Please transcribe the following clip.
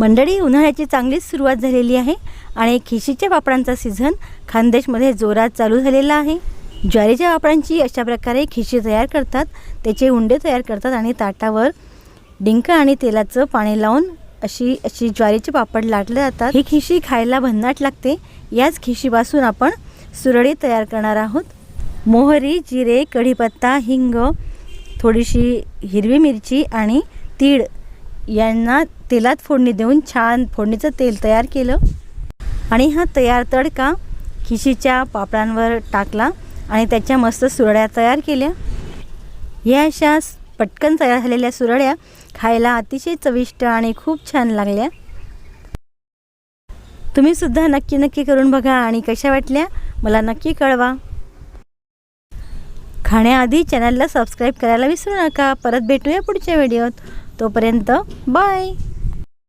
मंडळी उन्हाळ्याची चांगलीच सुरुवात झालेली आहे आणि खिशीच्या पापडांचा सीझन खानदेशमध्ये जोरात चालू झालेला आहे. ज्वारीच्या वापरांची अशा प्रकारे खिशी तयार करतात त्याचे उंडे तयार करतात आणि ताटावर डिंक आणि तेलाचं पाणी लावून अशी अशी ज्वारीचे पापड लाटले जातात. ही खिशी खायला भन्नाट लागते. याच खिशीपासून आपण सुरळी तयार करणार आहोत. मोहरी जिरे कढीपत्ता हिंग थोडीशी हिरवी मिरची आणि तीळ यांना तेलात फोडणी देऊन छान फोडणीचं तेल तयार केलं. आणि हा तयार तडका खिशीच्या पापडांवर टाकला आणि त्याच्या मस्त सुरड्या तयार केल्या. या अशा पटकन तयार झालेल्या सुरड्या खायला अतिशय चविष्ट आणि खूप छान लागल्या. तुम्ही सुद्धा नक्की नक्की करून बघा आणि कशा वाटल्या मला नक्की कळवा. खाण्याआधी चॅनलला सबस्क्राईब करायला विसरू नका. परत भेटूया पुढच्या व्हिडिओत. तोपर्यंत बाय.